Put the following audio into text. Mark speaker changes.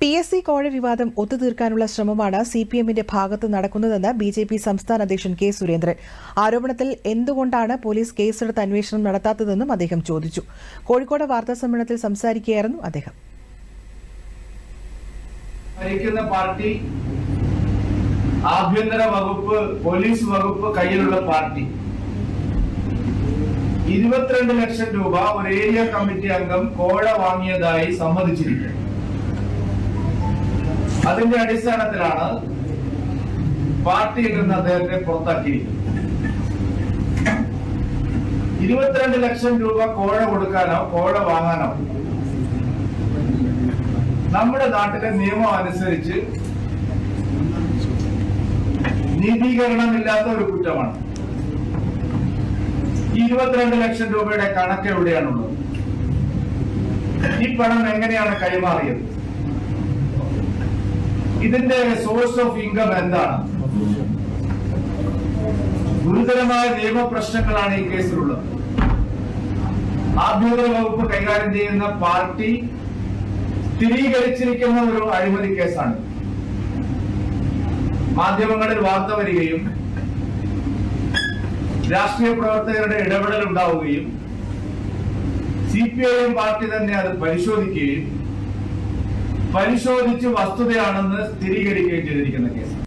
Speaker 1: P S C കോഴ വിവാദം ഒത്തുതീർക്കാനുള്ള ശ്രമമാണ് സി പി എമ്മിന്റെ ഭാഗത്ത് നടക്കുന്നതെന്ന് ബി ജെ പി സംസ്ഥാന അധ്യക്ഷൻ കെ സുരേന്ദ്രൻ ആരോപണത്തിൽ എന്തുകൊണ്ടാണ് പോലീസ് കേസെടുത്ത് അന്വേഷണം നടത്താത്തതെന്നും അദ്ദേഹം ചോദിച്ചു കോഴിക്കോട് വാർത്താ സമ്മേളനത്തിൽ സംസാരിക്കുകയായിരുന്നു അദ്ദേഹം
Speaker 2: ഭരിക്കുന്ന പാർട്ടി ആഭ്യന്തര വകുപ്പ് പോലീസ് വകുപ്പ് കയ്യിലുള്ള പാർട്ടി ഇരുപത്തിരണ്ട് ലക്ഷം രൂപ ഒരു ഏരിയ കമ്മിറ്റി അംഗം കോഴ വാങ്ങിയതായി സമ്മതിച്ചിരിക്കുന്നു അതിന്റെ അടിസ്ഥാനത്തിലാണ് പാർട്ടിയിൽ നിന്ന് അദ്ദേഹത്തെ പുറത്താക്കിയിരിക്കുന്നത് ഇരുപത്തിരണ്ട് ലക്ഷം രൂപ കോഴ കൊടുക്കാനോ കോഴ വാങ്ങാനോ നമ്മുടെ നാട്ടിലെ നിയമം അനുസരിച്ച് നീതീകരണമില്ലാത്ത ഒരു കുറ്റമാണ് ഈ ഇരുപത്തിരണ്ട് ലക്ഷം രൂപയുടെ കണക്ക് എവിടെയാണുള്ളത് ഈ പണം എങ്ങനെയാണ് കൈമാറിയത് ഇതിന്റെ സോഴ്സ് ഓഫ് ഇൻകം എന്താണ് ഗുരുതരമായ നിയമപ്രശ്നങ്ങളാണ് ഈ കേസിലുള്ളത് ആഭ്യന്തര വകുപ്പ് കൈകാര്യം ചെയ്യുന്ന പാർട്ടി സ്ഥിരീകരിച്ചിരിക്കുന്ന ഒരു അഴിമതി കേസാണ് മാധ്യമങ്ങളിൽ വാർത്ത വരികയും രാഷ്ട്രീയ പ്രവർത്തകരുടെ ഇടപെടൽ ഉണ്ടാവുകയും C P I M party തന്നെ അത് പരിശോധിക്കുകയും പരിശോധിച്ച് വസ്തുതയാണെന്ന് സ്ഥിരീകരിക്കുകയും ചെയ്തിരിക്കുന്ന കേസ്